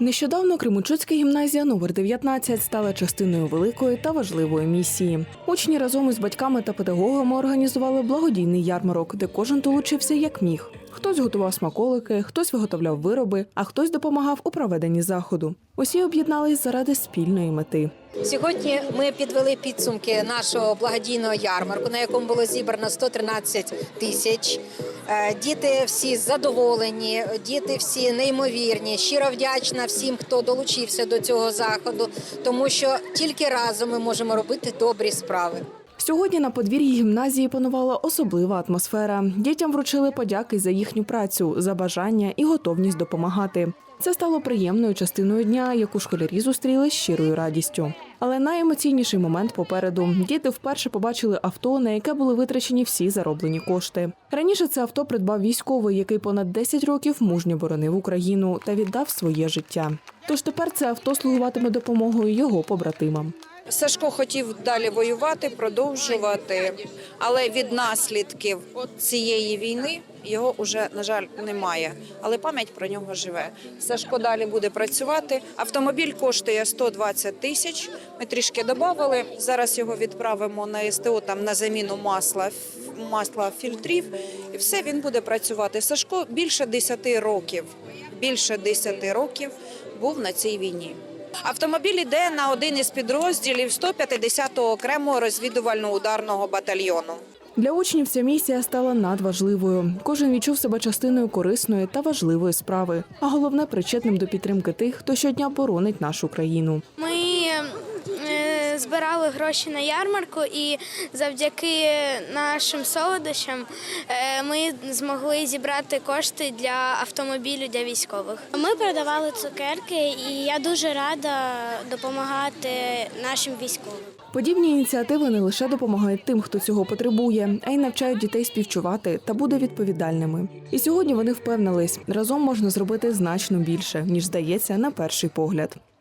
Нещодавно Кременчуцька гімназія номер 19 стала частиною великої та важливої місії. Учні разом із батьками та педагогами організували благодійний ярмарок, де кожен долучився як міг. Хтось готував смаколики, хтось виготовляв вироби, а хтось допомагав у проведенні заходу. Усі об'єднались заради спільної мети. Сьогодні ми підвели підсумки нашого благодійного ярмарку, на якому було зібрано 113 тисяч. Е, Діти всі задоволені, діти всі неймовірні. Щиро вдячна всім, хто долучився до цього заходу, тому що тільки разом ми можемо робити добрі справи. Сьогодні на подвір'ї гімназії панувала особлива атмосфера. Дітям вручили подяки за їхню працю, за бажання і готовність допомагати. Це стало приємною частиною дня, яку школярі зустріли з щирою радістю. Але найемоційніший момент попереду діти вперше побачили авто, на яке були витрачені всі зароблені кошти. Раніше це авто придбав військовий, який понад 10 років мужньо боронив Україну та віддав своє життя. Тож тепер це авто слугуватиме допомогою його побратимам. Сашко хотів далі воювати, продовжувати, але від наслідків цієї війни його вже, на жаль, немає. Але пам'ять про нього живе. Сашко далі буде працювати. Автомобіль коштує 120 тисяч. Ми трішки додали. Зараз його відправимо на СТО там на заміну масла, масла фільтрів, і все він буде працювати. Сашко більше 10 років. Більше 10 років був на цій війні. Автомобіль йде на один із підрозділів 150-го окремого розвідувально-ударного батальйону. Для учнів ця місія стала надважливою. Кожен відчув себе частиною корисної та важливої справи, а головне причетним до підтримки тих, хто щодня боронить нашу країну. Ми збирали гроші на ярмарку, і завдяки нашим солодощам е, ми змогли зібрати кошти для автомобілю для військових. Ми продавали цукерки, і я дуже рада допомагати нашим військовим. Подібні ініціативи не лише допомагають тим, хто цього потребує, а й навчають дітей співчувати та бути відповідальними. І сьогодні вони впевнились, разом можна зробити значно більше, ніж здається на перший погляд.